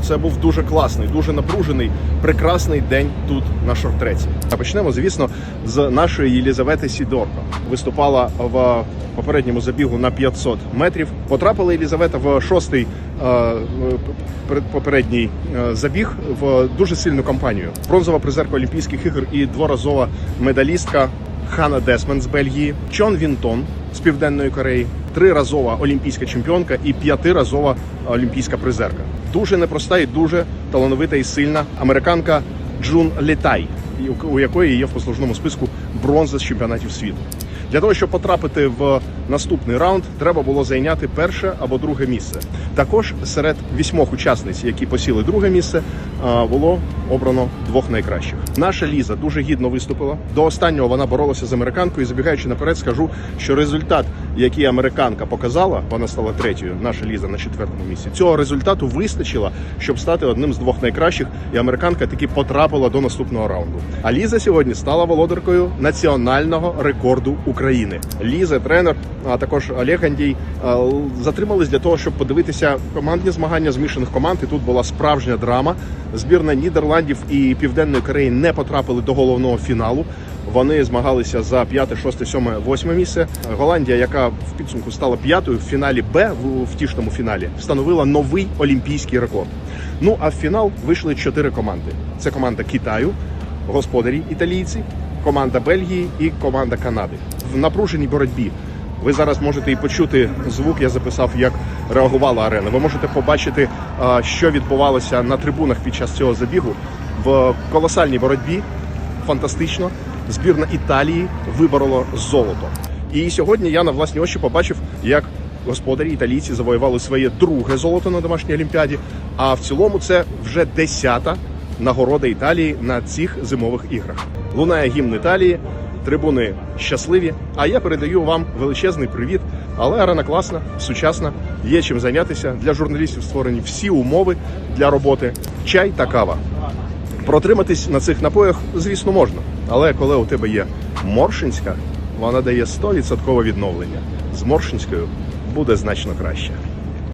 Це був дуже класний, дуже напружений, прекрасний день тут на шорт-треці. А почнемо, звісно, з нашої Єлізавети Сідорко. Виступала в попередньому забігу на 500 метрів. Потрапила Єлізавета в шостий е, попередній е, забіг в дуже сильну компанію. Бронзова призерка Олімпійських ігор і дворазова медалістка Хана Десмен з Бельгії, Чон Вінтон з Південної Кореї, триразова олімпійська чемпіонка і п'ятиразова олімпійська призерка. Дуже непроста і дуже талановита і сильна американка Джун Літай, у- якої є в послужному списку бронза з чемпіонатів світу. Для того, щоб потрапити в наступний раунд, треба було зайняти перше або друге місце. Також серед вісьмох учасниць, які посіли друге місце, було обрано двох найкращих. Наша Ліза дуже гідно виступила. До останнього вона боролася з американкою. І забігаючи наперед, скажу, що результат, який американка показала, вона стала третьою. Наша Ліза на четвертому місці. Цього результату вистачило, щоб стати одним з двох найкращих. І американка таки потрапила до наступного раунду. А Ліза сьогодні стала володаркою національного рекорду України. Ліза, тренер, а також Олег Андій затримались для того, щоб подивитися командні змагання змішаних команд. І тут була справжня драма. Збірна Нідерландів і Південної Кореї не потрапили до головного фіналу. Вони змагалися за п'яте, шосте, сьоме, восьме місце. Голландія, яка в підсумку стала п'ятою в фіналі Б в втішному фіналі, встановила новий олімпійський рекорд. Ну а в фінал вийшли чотири команди: це команда Китаю, господарі італійці, команда Бельгії і команда Канади. В напруженій боротьбі ви зараз можете і почути звук. Я записав, як реагувала арена. Ви можете побачити, що відбувалося на трибунах під час цього забігу в колосальній боротьбі. Фантастично. Збірна Італії виборола золото. І сьогодні я на власні очі побачив, як господарі італійці завоювали своє друге золото на домашній олімпіаді. А в цілому це вже десята нагорода Італії на цих зимових іграх. Лунає гімн Італії, трибуни щасливі. А я передаю вам величезний привіт. Але арена класна, сучасна, є чим зайнятися. Для журналістів створені всі умови для роботи, чай та кава. Протриматись на цих напоях, звісно, можна. Але коли у тебе є Моршинська, вона дає 100% відновлення. З Моршинською буде значно краще.